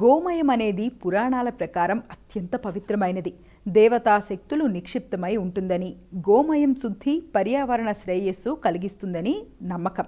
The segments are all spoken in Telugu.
గోమయం అనేది పురాణాల ప్రకారం అత్యంత పవిత్రమైనది. దేవతా శక్తులు నిక్షిప్తమై ఉంటుందని గోమయం శుద్ధి పర్యావరణ శ్రేయస్సు కలిగిస్తుందని నమ్మకం.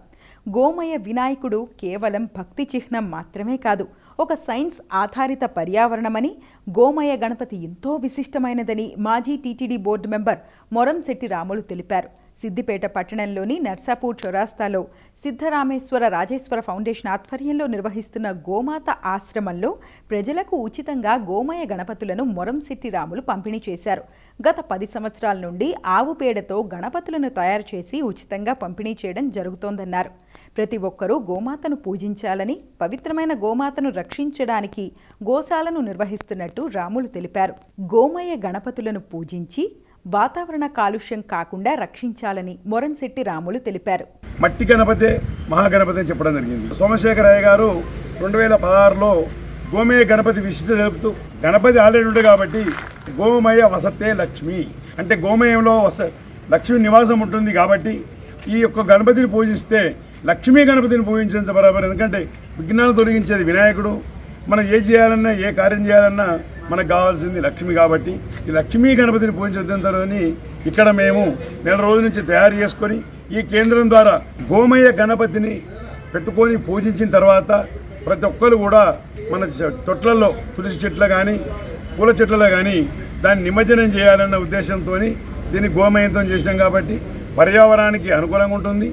గోమయ వినాయకుడు కేవలం భక్తి చిహ్నం మాత్రమే కాదు ఒక సైన్స్ ఆధారిత పర్యావరణమని గోమయ గణపతి ఎంతో విశిష్టమైనదని మాజీ TTD board member Moramshetti Ramulu తెలిపారు. సిద్దిపేట పట్టణంలోని నర్సాపూర్ చౌరాస్తాలో సిద్ధరామేశ్వర రాజేశ్వర ఫౌండేషన్ ఆధ్వర్యంలో నిర్వహిస్తున్న గోమాత ఆశ్రమంలో ప్రజలకు ఉచితంగా గోమయ గణపతులను మొరంశెట్టి రాములు పంపిణీ చేశారు. గత పది సంవత్సరాల నుండి ఆవు పేడతో గణపతులను తయారు చేసి ఉచితంగా పంపిణీ చేయడం జరుగుతోందన్నారు. ప్రతి ఒక్కరూ గోమాతను పూజించాలని పవిత్రమైన గోమాతను రక్షించడానికి గోశాలను నిర్వహిస్తున్నట్టు రాములు తెలిపారు. గోమయ గణపతులను పూజించి వాతావరణ కాలుష్యం కాకుండా రక్షించాలని మొరన్శెట్టి రాములు తెలిపారు. మట్టి గణపతే మహాగణపతి అని చెప్పడం జరిగింది. సోమశేఖరయ్య గారు రెండు వేల పదహారులో గోమయ గణపతి విశిష్ట జరుపుతూ గణపతి ఆల్రెడీ ఉండే కాబట్టి గోమయ వసతే లక్ష్మి. అంటే గోమయంలో వస లక్ష్మి నివాసం ఉంటుంది కాబట్టి ఈ యొక్క గణపతిని పూజిస్తే లక్ష్మీ గణపతిని పూజించేంత బరాబర్. ఎందుకంటే విఘ్నాలు తొలగించేది వినాయకుడు. మనం ఏ చేయాలన్నా ఏ కార్యం చేయాలన్నా మనకు కావాల్సింది లక్ష్మి కాబట్టి ఈ లక్ష్మీ గణపతిని పూజించేంతలోని ఇక్కడ మేము నెల రోజుల నుంచి తయారు చేసుకొని ఈ కేంద్రం ద్వారా గోమయ గణపతిని పెట్టుకొని పూజించిన తర్వాత ప్రతి ఒక్కరు కూడా మన తొట్లలో తులసి చెట్లు కానీ పూల చెట్లలో కానీ దాన్ని నిమజ్జనం చేయాలన్న ఉద్దేశంతో దీన్ని గోమయంతం చేసినాం కాబట్టి పర్యావరణానికి అనుకూలంగా ఉంటుంది.